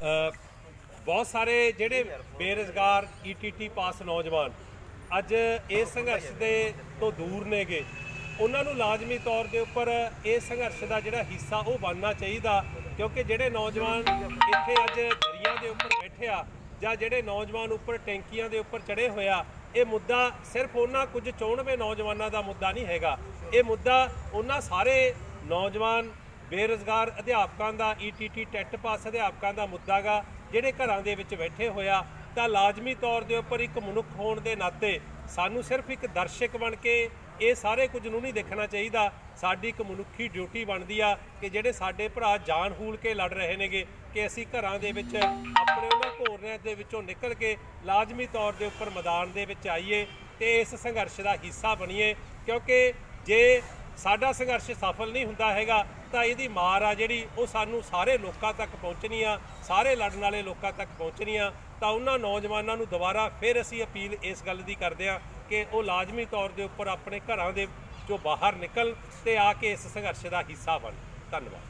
ਬਹੁਤ ਸਾਰੇ ਜਿਹੜੇ ਬੇਰੁਜ਼ਗਾਰ ਈਟੀਟੀ ਪਾਸ ਨੌਜਵਾਨ ਅੱਜ ਇਸ ਸੰਘਰਸ਼ ਦੇ ਤੋਂ ਦੂਰ ਨੇਗੇ। ਉਹਨਾਂ ਨੂੰ ਲਾਜ਼ਮੀ ਤੌਰ ਦੇ ਉੱਪਰ ਇਹ ਸੰਘਰਸ਼ ਦਾ ਜਿਹੜਾ ਹਿੱਸਾ ਉਹ ਬਣਨਾ ਚਾਹੀਦਾ, ਕਿਉਂਕਿ ਜਿਹੜੇ ਨੌਜਵਾਨ ਇੱਥੇ ਅੱਜ ਦਰਿਆ ਦੇ ਉੱਪਰ ਬੈਠੇ ਆ ਜਾਂ ਜਿਹੜੇ ਨੌਜਵਾਨ ਉੱਪਰ ਟੈਂਕੀਆਂ ਦੇ ਉੱਪਰ ਚੜੇ ਹੋਇਆ ਇਹ ਮੁੱਦਾ ਸਿਰਫ ਉਹਨਾਂ ਕੁਝ 94 ਨੌਜਵਾਨਾਂ ਦਾ ਮੁੱਦਾ ਨਹੀਂ ਹੈਗਾ। ਇਹ ਮੁੱਦਾ ਉਹਨਾਂ ਸਾਰੇ ਨੌਜਵਾਨ ਬੇਰੁਜ਼ਗਾਰ ਅਧਿਆਪਕਾਂ ਦਾ ਈਟੀਟੀ ਟੈਟ ਪਾਸ ਅਧਿਆਪਕਾਂ ਦਾ ਮੁੱਦਾਗਾ, ਜਿਹੜੇ ਘਰਾਂ ਦੇ ਵਿੱਚ ਬੈਠੇ ਹੋਇਆ, ਤਾਂ ਲਾਜ਼ਮੀ ਤੌਰ ਦੇ ਉੱਪਰ ਇੱਕ ਮਨੁੱਖ ਹੋਣ ਦੇ ਨਾਤੇ ਸਾਨੂੰ ਸਿਰਫ ਇੱਕ ਦਰਸ਼ਕ ਬਣ ਕੇ ਇਹ ਸਾਰੇ ਕੁਝ ਨੂੰ ਨਹੀਂ ਦੇਖਣਾ ਚਾਹੀਦਾ। ਸਾਡੀ ਇੱਕ ਮਨੁੱਖੀ ਡਿਊਟੀ ਬਣਦੀ ਆ ਕਿ ਜਿਹੜੇ ਸਾਡੇ ਭਰਾ ਜਾਨ ਹੂਲ ਕੇ ਲੜ ਰਹੇ ਨੇਗੇ, ਕਿ ਅਸੀਂ ਘਰਾਂ ਦੇ ਵਿੱਚ ਆਪਣੇ ਉਹਨਾਂ ਘੋਰਨਿਆਂ ਦੇ ਵਿੱਚੋਂ ਨਿਕਲ ਕੇ ਲਾਜ਼ਮੀ ਤੌਰ ਦੇ ਉੱਪਰ ਮੈਦਾਨ ਦੇ ਵਿੱਚ ਆਈਏ ਤੇ ਇਸ ਸੰਘਰਸ਼ ਦਾ ਹਿੱਸਾ ਬਣੀਏ। ਕਿਉਂਕਿ ਜੇ ਸਾਡਾ ਸੰਘਰਸ਼ ਸਫਲ ਨਹੀਂ ਹੁੰਦਾ ਹੈਗਾ, ਤਾਂ ਇਹਦੀ ਮਾਰ ਆ ਜਿਹੜੀ ਉਹ ਸਾਨੂੰ ਸਾਰੇ ਲੋਕਾਂ ਤੱਕ ਪਹੁੰਚਣੀ ਆ, ਸਾਰੇ ਲੜਨ ਵਾਲੇ ਲੋਕਾਂ ਤੱਕ ਪਹੁੰਚਣੀ ਆ, ਤਾਂ ਉਹਨਾਂ ਨੌਜਵਾਨਾਂ ਨੂੰ ਦੁਬਾਰਾ ਫਿਰ ਅਸੀਂ ਅਪੀਲ ਇਸ ਗੱਲ ਦੀ ਕਰਦੇ ਆ ਕਿ ਉਹ ਲਾਜ਼ਮੀ ਤੌਰ ਦੇ ਉੱਪਰ ਆਪਣੇ ਘਰਾਂ ਦੇ ਜੋ ਬਾਹਰ ਨਿਕਲ ਤੇ ਆ ਕੇ ਇਸ ਸੰਘਰਸ਼ ਦਾ ਹਿੱਸਾ ਬਣ। ਧੰਨਵਾਦ।